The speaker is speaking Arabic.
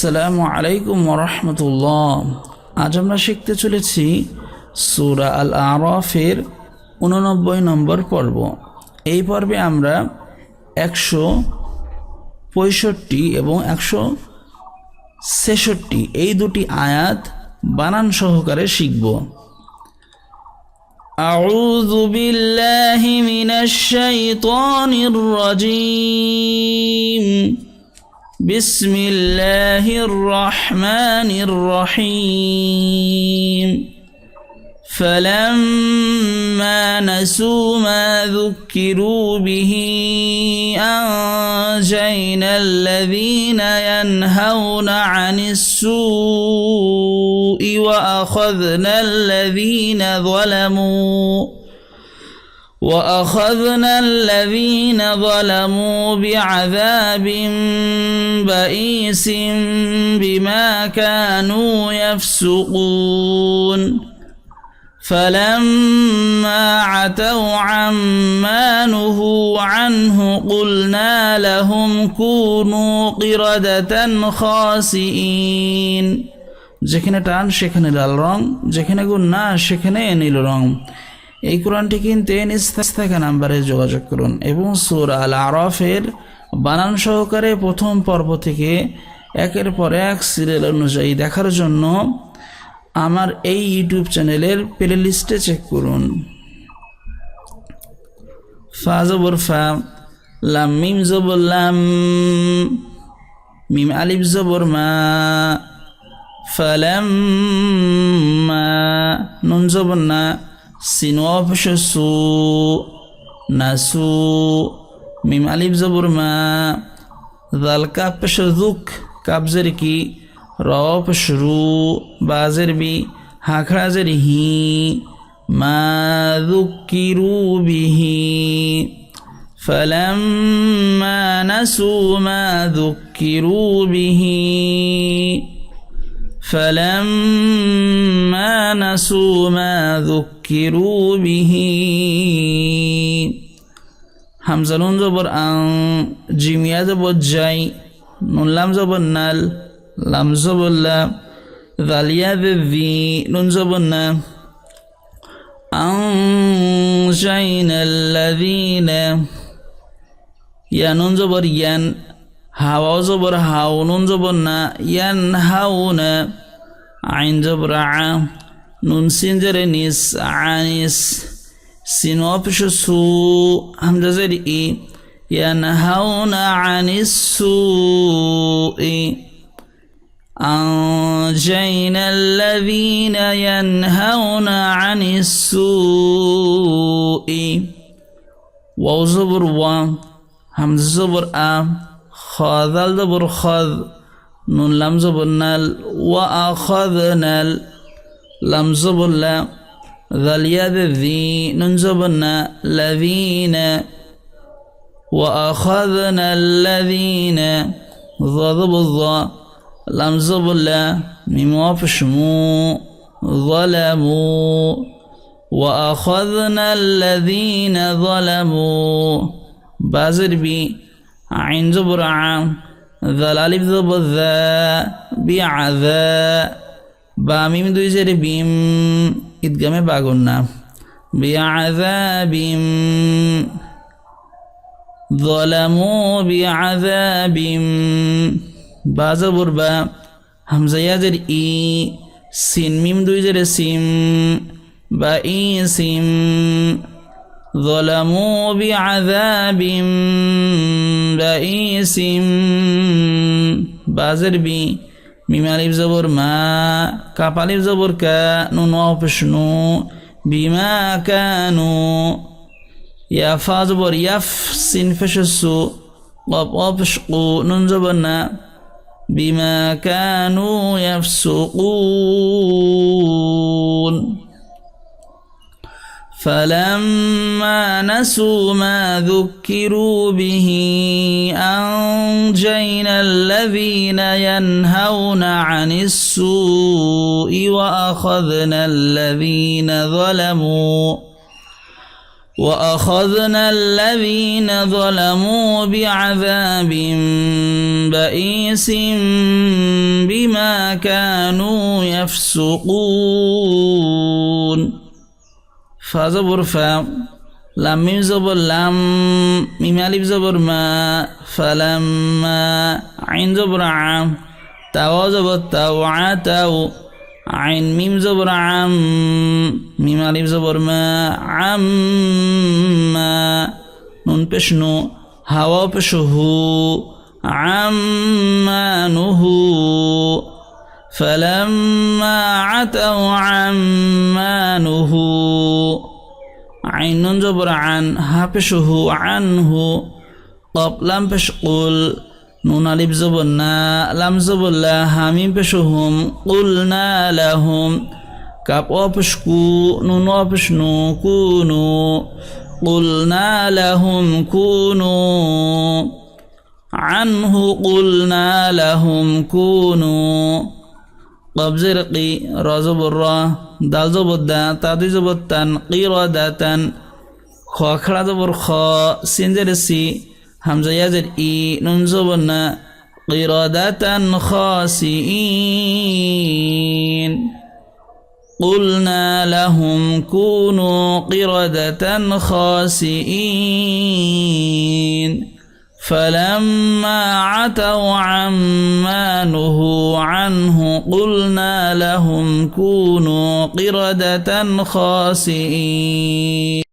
আসসালামু আলাইকুম রহমতুল্লাহ আজ আমরা শিখতে চলেছি সুরা আল আরফের উননব্বই নম্বর পর্ব এই পর্বে আমরা একশো পঁয়ষট্টি এবং একশো ছেষট্টি এই দুটি আয়াত বানান সহকারে শিখব أعوذ بالله من الشيطان الرجيم بسم الله الرحمن الرحيم. فلما نسوا ما ذكروا به أنجينا الذين ينهون عن السوء وأخذنا الذين ظلموا. وأخذنا الذين ظلموا بعذاب بئيس بما كانوا يفسقون فلما عتوا عما نهوا عنه قلنا لهم كونوا قردة خاسئين যেখানে টান সেখানে লাল রং যেখানে গুণ না সেখানে নীল রং এই কোরআনটি কিনতে নিজ থাকা নাম্বারে যোগাযোগ করুন এবং সুর আল আরফের বানান সহকারে প্রথম পর্ব থেকে একের পর এক সিরিয়াল অনুযায়ী দেখার জন্য আমার এই ইউটিউব চ্যানেলের প্লে লিস্টে চেক করুন। ফা মিম মিম আলিফ জবর মা ফালাম্মা নুন জবর না। سنواب شسو نسو ميم عليب زبر ما ذال كابش ذوك كابزر كي راب شرو بازر بي هاكرا زرهي ما ذكروا به. فلما نسوا ما ذكروا به. فلما نسوا ما ذكروا به হামজা নুন জবর আং জিমিয়া জবর যাই নুন লাম জবর নাল লাম জবর লা জালিয়া দি নুন জবর না أنجينا الذين يا নুন জবর ইয়ান হাওয়া জবর হাও নুন জবর না ইয়ান نونسندرنيس عانيس سينوبش سوء همزة إي ينهون عن السوء أنجينا الذين ينهون عن السوء واو زبر و هم زبر أ خاذل زبر خاذ نون لم زبر نال وآخذ نال لم زبر لا ذا اليد ذي نون زبرنا الذين وأخذنا الذين ضرب الضاء لم زبر لا ميم وفشمو ظلموا وأخذنا الذين ظلموا بازر بي عين زبر عام ذا الألف زبر ذا بعذا বা মিম দুই জেরে বিম ঈদগামে বাগুন্না বিআযাবিম ظلموا بعذاب বাজাবর বা হামজাইয়াজের ই সিন মিম দুই জেরে সিম বা ই সিম ظلموا بعذاب بئيس بازر بي মিম আলিফ জবর মা কাপ আলিফ জবর কা নুন অপেশ নু বিমা কানু ইয়াফা জবর ইয়াফ সিন ফেসু অপ অপেশ উ নুন জবর না বিমা কানু ইয়াফসুকুন فلما نسوا ما ذكروا به أنجينا الذين ينهون عن السوء وأخذنا الذين ظلموا وأخذنا الذين ظلموا بعذاب بئيس بما كانوا يفسقون. ফাজবর ফা লামিম জবর লাম মিমালিফ জবর মা ফালাম আইন জবর আম তাও জবর তাও তাও আইন মিম জবর আম মিম জবর মা আম নুন পেশ নু হাওয়া পেশ আম নুহু فلما عتوا عما نهوا عين جبر عن هابشه عنه طب لم بشقل نون ألف زبنا لم زبلا همين بشهم قلنا لهم كاب أبشكو نون أبشنو كونوا قلنا لهم كونوا عنه قلنا لهم كونوا قبض رقي رازو برا دالزو بدا تاديزو بطن قيرا داتن خواخرا دبر خا سندرسي همزة يزر اي ننزو بنا قرادة خاسئين. قلنا لهم كونوا قردة خاسئين. فلما عتوا عما نهوا عنه قلنا لهم كونوا قردة خاسئين.